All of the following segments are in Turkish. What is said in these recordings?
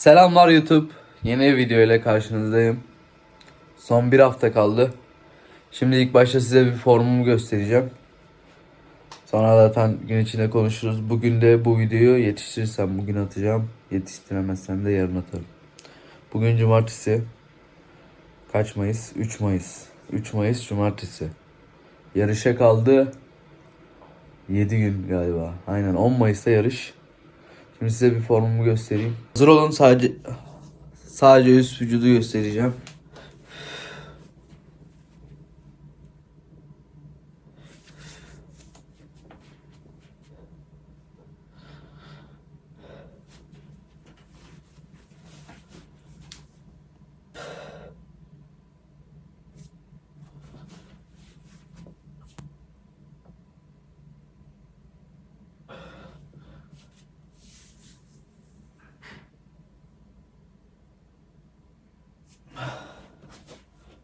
Selamlar YouTube. Yeni bir video ile karşınızdayım. Son bir hafta kaldı. Şimdi ilk başta size bir formumu göstereceğim. Sonra zaten gün içinde konuşuruz. Bugün de bu videoyu yetiştirirsem bugün atacağım. Yetiştiremezsem de yarın atarım. Bugün cumartesi. Kaç Mayıs? 3 Mayıs. 3 Mayıs cumartesi. Yarışa kaldı 7 gün galiba. Aynen 10 Mayıs'ta yarış. Şimdi size bir formumu göstereyim. Hazır olun sadece sadece üst vücudu göstereceğim.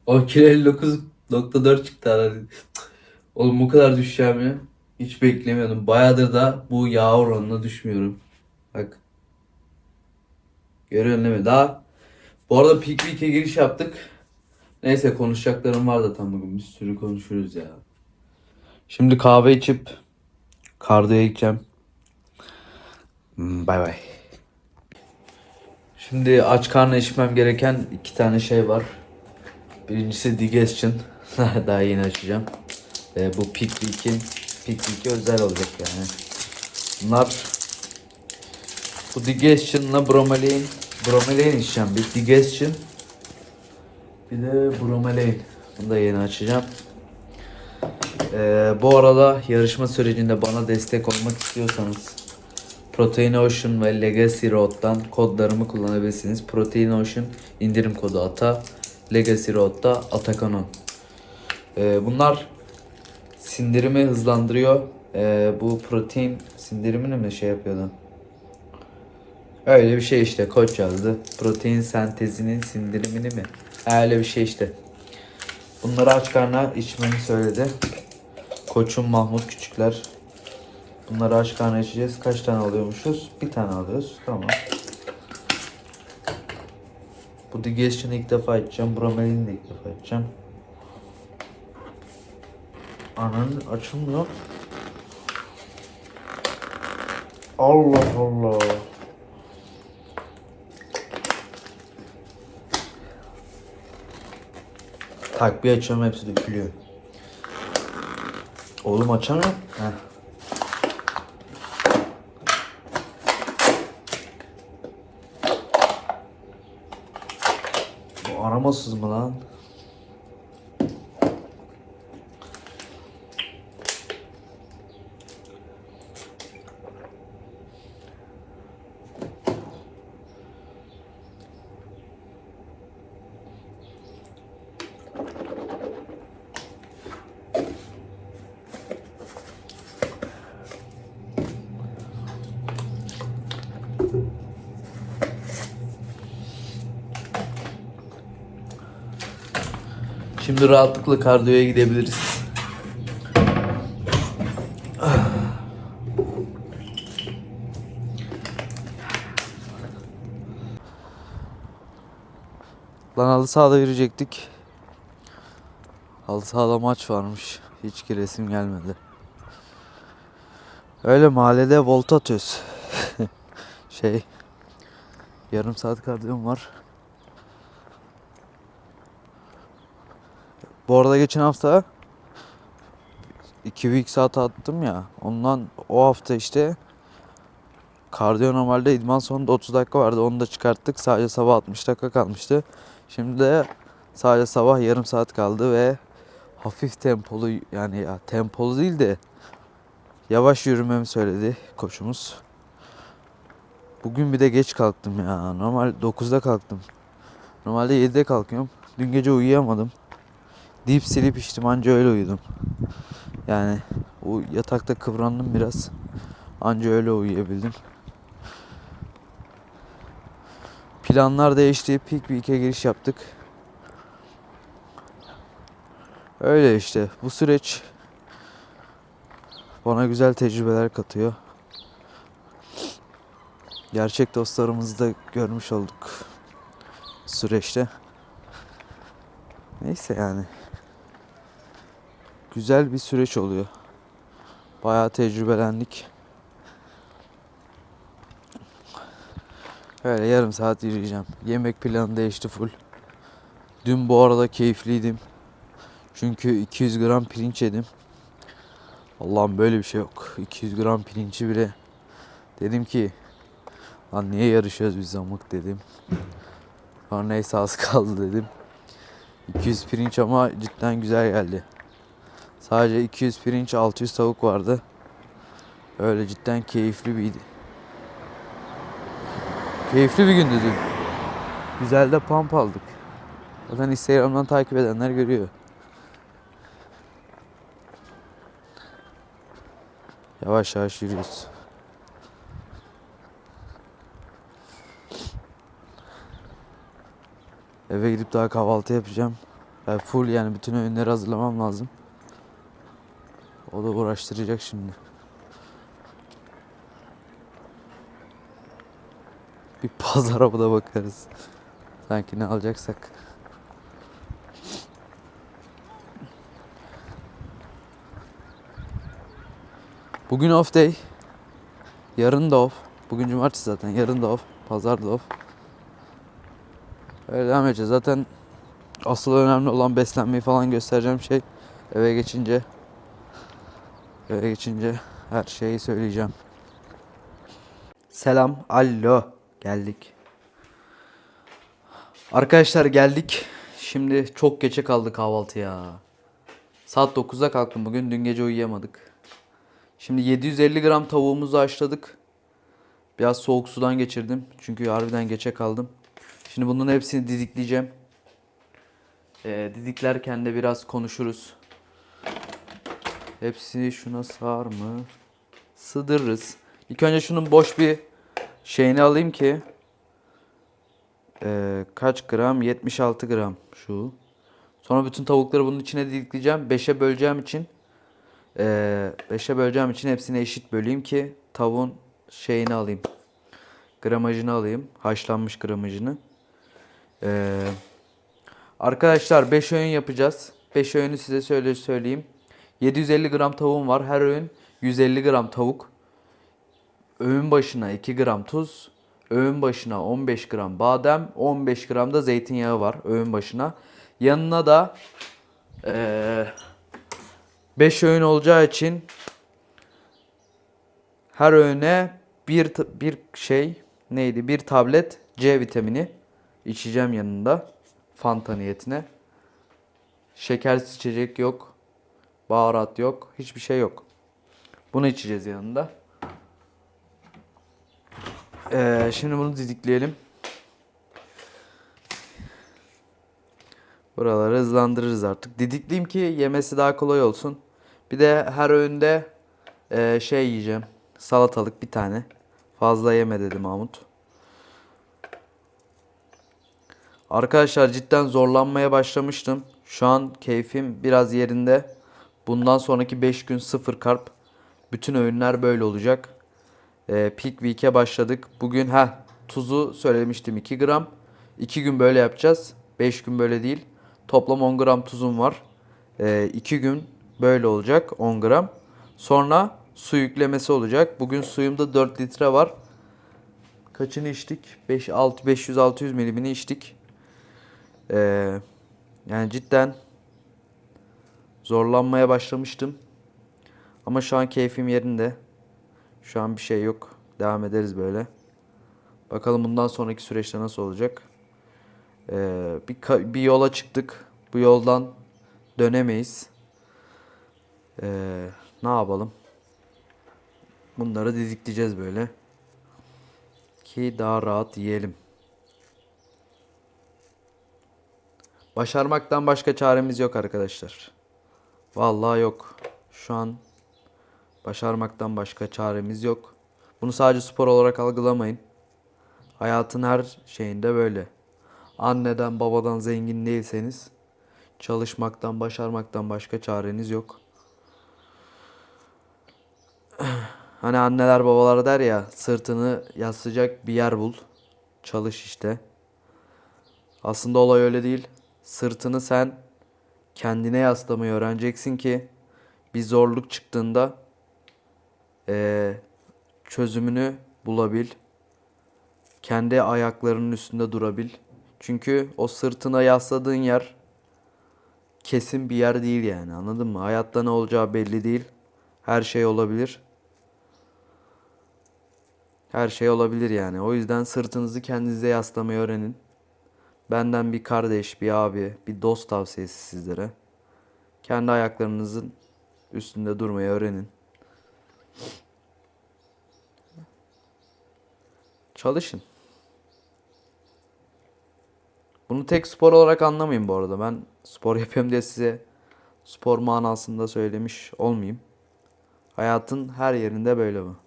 O kilo 59.4 çıktı herhalde. Oğlum bu kadar düşeceğimi hiç beklemiyordum. Bayağıdır da bu yağ oranına düşmüyorum. Bak. Değil mi? Daha bu arada Week'e giriş yaptık. Neyse konuşacaklarım var da tam bugün. Bir sürü konuşuruz ya. Şimdi kahve içip kardiyoya gideceğim. Hmm, Bay bay. Şimdi aç karnına içmem gereken iki tane şey var. Birincisi digestion. Daha yeni açacağım. Ve bu Peak Week'e özel olacak yani. Bunlar bu digestion'la bromelain bromelain içeceğim. Bir digestion bir de bromelain. Bunu da yeni açacağım. Ee, bu arada yarışma sürecinde bana destek olmak istiyorsanız Protein Ocean ve Legacy Road'dan kodlarımı kullanabilirsiniz. Protein Ocean indirim kodu ATA. Legacy Road'da Atakanon. Ee, bunlar sindirimi hızlandırıyor. Ee, bu protein sindirimini mi şey yapıyordu? Öyle bir şey işte koç yazdı. Protein sentezinin sindirimini mi? Öyle bir şey işte. Bunları aç karnına içmemi söyledi. Koçum Mahmut Küçükler. Bunları aç karnına içeceğiz. Kaç tane alıyormuşuz? Bir tane alıyoruz. Tamam. Bu digestion'ı ilk defa içeceğim. Bromelin'i de ilk defa içeceğim. Ananın açılmıyor. Allah Allah. Tak bir açıyorum hepsi dökülüyor. Oğlum açamıyor. Heh. Bu aramasız mı lan? Şimdi rahatlıkla kardiyoya gidebiliriz. Lan halı sahada yürüyecektik. Halı sahada maç varmış. Hiç giresim gelmedi. Öyle mahallede volt atıyoruz. şey yarım saat kardiyom var. Bu arada geçen hafta 2 week saat attım ya. Ondan o hafta işte kardiyo normalde idman sonunda 30 dakika vardı. Onu da çıkarttık. Sadece sabah 60 dakika kalmıştı. Şimdi de sadece sabah yarım saat kaldı ve hafif tempolu yani ya tempolu değil de yavaş yürümemi söyledi koçumuz. Bugün bir de geç kalktım ya. Normal 9'da kalktım. Normalde 7'de kalkıyorum. Dün gece uyuyamadım. Deep sleep içtim anca öyle uyudum. Yani o yatakta kıvrandım biraz. Anca öyle uyuyabildim. Planlar değişti. Peak Week'e giriş yaptık. Öyle işte. Bu süreç bana güzel tecrübeler katıyor. gerçek dostlarımızı da görmüş olduk süreçte. Neyse yani. Güzel bir süreç oluyor. Bayağı tecrübelendik. Öyle yarım saat yürüyeceğim. Yemek planı değişti full. Dün bu arada keyifliydim. Çünkü 200 gram pirinç yedim. Allah'ım böyle bir şey yok. 200 gram pirinci bile dedim ki lan niye yarışıyoruz biz zamık dedim. Sonra neyse az kaldı dedim. 200 pirinç ama cidden güzel geldi. Sadece 200 pirinç 600 tavuk vardı. Öyle cidden keyifli bir Keyifli bir gündü dün. Güzel de pump aldık. Zaten Instagram'dan takip edenler görüyor. Yavaş yavaş yürüyoruz. Eve gidip daha kahvaltı yapacağım. Ben full yani bütün öğünleri hazırlamam lazım. O da uğraştıracak şimdi. Bir pazara da bakarız. Sanki ne alacaksak. Bugün off day. Yarın da off. Bugün cumartesi zaten. Yarın da off. Pazar da off. Öyle devam edeceğiz. Zaten asıl önemli olan beslenmeyi falan göstereceğim şey eve geçince eve geçince her şeyi söyleyeceğim. Selam. Allo. Geldik. Arkadaşlar geldik. Şimdi çok geçe kaldı kahvaltıya. Saat 9'da kalktım bugün. Dün gece uyuyamadık. Şimdi 750 gram tavuğumuzu haşladık. Biraz soğuk sudan geçirdim. Çünkü harbiden geçe kaldım. Şimdi bunların hepsini didikleyeceğim. Ee, didiklerken de biraz konuşuruz. Hepsini şuna sığar mı? Sığdırırız. İlk önce şunun boş bir şeyini alayım ki ee, kaç gram? 76 gram şu. Sonra bütün tavukları bunun içine didikleyeceğim. 5'e böleceğim için 5'e böleceğim için hepsini eşit böleyim ki tavuğun şeyini alayım. Gramajını alayım. Haşlanmış gramajını. Ee, arkadaşlar 5 öğün yapacağız. 5 öğünü size söyle söyleyeyim. 750 gram tavuğum var. Her öğün 150 gram tavuk. Öğün başına 2 gram tuz. Öğün başına 15 gram badem. 15 gram da zeytinyağı var öğün başına. Yanına da ee, 5 öğün olacağı için her öğüne bir bir şey neydi? Bir tablet C vitamini içeceğim yanında. Fanta niyetine. Şekersiz içecek yok. Baharat yok. Hiçbir şey yok. Bunu içeceğiz yanında. Ee, şimdi bunu didikleyelim. Buraları hızlandırırız artık. Didikleyeyim ki yemesi daha kolay olsun. Bir de her öğünde e, şey yiyeceğim. Salatalık bir tane. Fazla yeme dedi Mahmut. Arkadaşlar cidden zorlanmaya başlamıştım. Şu an keyfim biraz yerinde. Bundan sonraki 5 gün sıfır karp. Bütün öğünler böyle olacak. Ee, peak week'e başladık. Bugün ha tuzu söylemiştim 2 gram. 2 gün böyle yapacağız. 5 gün böyle değil. Toplam 10 gram tuzum var. 2 gün böyle olacak 10 gram. Sonra su yüklemesi olacak. Bugün suyumda 4 litre var. Kaçını içtik? 5 6 500 600 milimini içtik. Ee, yani cidden zorlanmaya başlamıştım. Ama şu an keyfim yerinde. Şu an bir şey yok. Devam ederiz böyle. Bakalım bundan sonraki süreçte nasıl olacak. Ee, bir, bir yola çıktık. Bu yoldan dönemeyiz. Ee, ne yapalım? Bunları didikleyeceğiz böyle. Ki daha rahat yiyelim. Başarmaktan başka çaremiz yok arkadaşlar. Vallahi yok. Şu an başarmaktan başka çaremiz yok. Bunu sadece spor olarak algılamayın. Hayatın her şeyinde böyle. Anneden babadan zengin değilseniz çalışmaktan başarmaktan başka çareniz yok. Hani anneler babalar der ya sırtını yaslayacak bir yer bul. Çalış işte. Aslında olay öyle değil. Sırtını sen kendine yaslamayı öğreneceksin ki bir zorluk çıktığında eee, çözümünü bulabil. Kendi ayaklarının üstünde durabil. Çünkü o sırtına yasladığın yer kesin bir yer değil yani anladın mı? Hayatta ne olacağı belli değil. Her şey olabilir. Her şey olabilir yani. O yüzden sırtınızı kendinize yaslamayı öğrenin. Benden bir kardeş, bir abi, bir dost tavsiyesi sizlere. Kendi ayaklarınızın üstünde durmayı öğrenin. Çalışın. Bunu tek spor olarak anlamayın bu arada. Ben spor yapıyorum diye size spor manasında söylemiş olmayayım. Hayatın her yerinde böyle bu.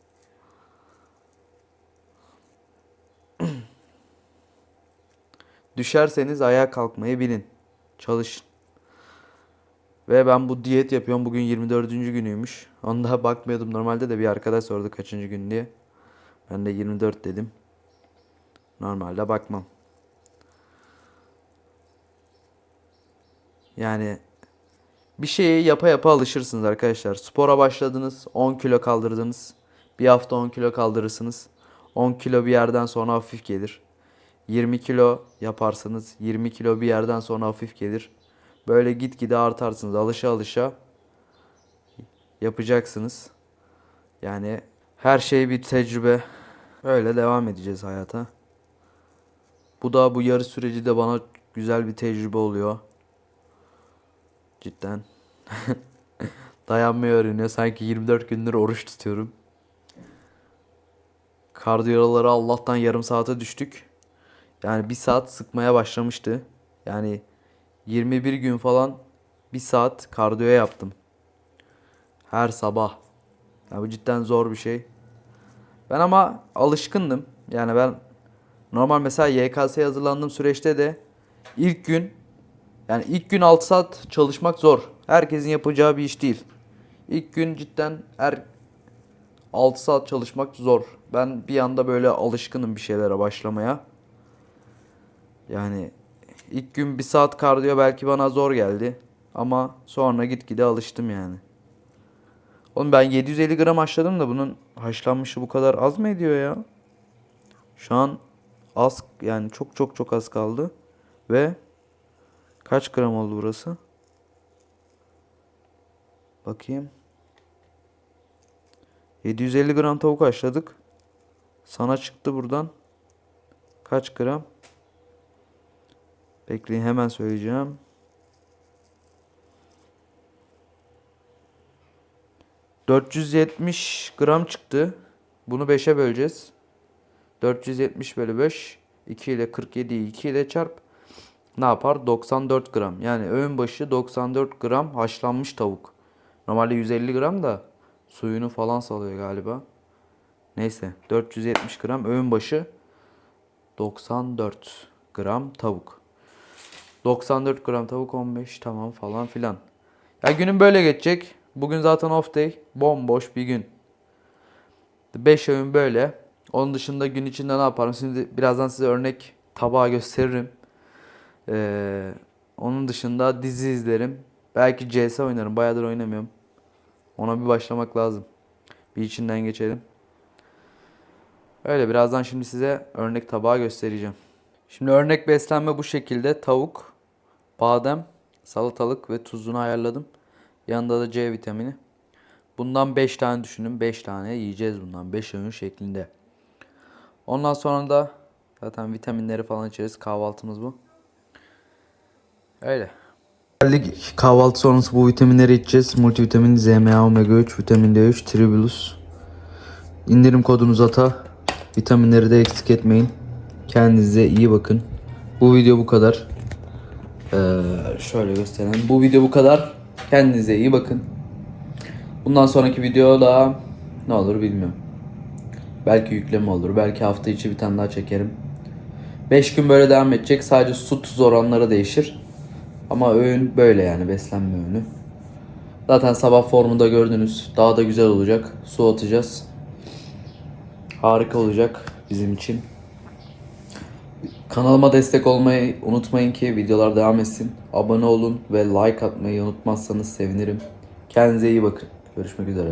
Düşerseniz ayağa kalkmayı bilin. Çalışın. Ve ben bu diyet yapıyorum. Bugün 24. günüymüş. Onda bakmıyordum normalde de bir arkadaş sordu kaçıncı gün diye. Ben de 24 dedim. Normalde bakmam. Yani bir şeyi yapa yapa alışırsınız arkadaşlar. Spora başladınız, 10 kilo kaldırdınız. Bir hafta 10 kilo kaldırırsınız. 10 kilo bir yerden sonra hafif gelir. 20 kilo yaparsınız. 20 kilo bir yerden sonra hafif gelir. Böyle gitgide artarsınız. Alışa alışa yapacaksınız. Yani her şey bir tecrübe. Öyle devam edeceğiz hayata. Bu da bu yarı süreci de bana güzel bir tecrübe oluyor. Cidden. Dayanmayı öğreniyor. Sanki 24 gündür oruç tutuyorum. Kardiyoları Allah'tan yarım saate düştük. Yani bir saat sıkmaya başlamıştı. Yani 21 gün falan bir saat kardiyo yaptım. Her sabah. Ya bu cidden zor bir şey. Ben ama alışkındım. Yani ben normal mesela YKS'ye hazırlandığım süreçte de ilk gün yani ilk gün 6 saat çalışmak zor. Herkesin yapacağı bir iş değil. İlk gün cidden her 6 saat çalışmak zor. Ben bir anda böyle alışkınım bir şeylere başlamaya. Yani ilk gün bir saat kardiyo belki bana zor geldi. Ama sonra gitgide alıştım yani. Oğlum ben 750 gram haşladım da bunun haşlanmışı bu kadar az mı ediyor ya? Şu an az yani çok çok çok az kaldı. Ve kaç gram oldu burası? Bakayım. 750 gram tavuk haşladık. Sana çıktı buradan. Kaç gram? Bekleyin hemen söyleyeceğim. ...470 gram çıktı. Bunu 5'e böleceğiz. 470 bölü 5. 2 ile 47'yi 2 ile çarp. Ne yapar? 94 gram. Yani öğün başı 94 gram haşlanmış tavuk. Normalde 150 gram da suyunu falan salıyor galiba. Neyse 470 gram öğün başı 94 gram tavuk. 94 gram tavuk 15 tamam falan filan. Ya günün böyle geçecek. Bugün zaten off day. Bomboş bir gün. 5 öğün böyle. Onun dışında gün içinde ne yaparım? Şimdi birazdan size örnek tabağı gösteririm. Ee, onun dışında dizi izlerim. Belki CS oynarım. Bayağıdır oynamıyorum. Ona bir başlamak lazım. Bir içinden geçelim. Öyle birazdan şimdi size örnek tabağı göstereceğim. Şimdi örnek beslenme bu şekilde. Tavuk, badem, salatalık ve tuzunu ayarladım. Yanında da C vitamini. Bundan 5 tane düşünün. 5 tane yiyeceğiz bundan. 5 öğün şeklinde. Ondan sonra da zaten vitaminleri falan içeriz. Kahvaltımız bu. Öyle. Geldik kahvaltı sonrası bu vitaminleri içeceğiz. Multivitamin, ZMA, omega 3, vitamin D3, tribulus. İndirim kodunuz ata. Vitaminleri de eksik etmeyin. Kendinize iyi bakın. Bu video bu kadar. Ee, şöyle gösterelim. Bu video bu kadar. Kendinize iyi bakın. Bundan sonraki video da ne olur bilmiyorum. Belki yükleme olur. Belki hafta içi bir tane daha çekerim. 5 gün böyle devam edecek. Sadece su tuz oranları değişir. Ama öğün böyle yani beslenme öğünü. Zaten sabah formunda gördünüz. Daha da güzel olacak. Su atacağız. Harika olacak bizim için. Kanalıma destek olmayı unutmayın ki videolar devam etsin. Abone olun ve like atmayı unutmazsanız sevinirim. Kendinize iyi bakın. Görüşmek üzere.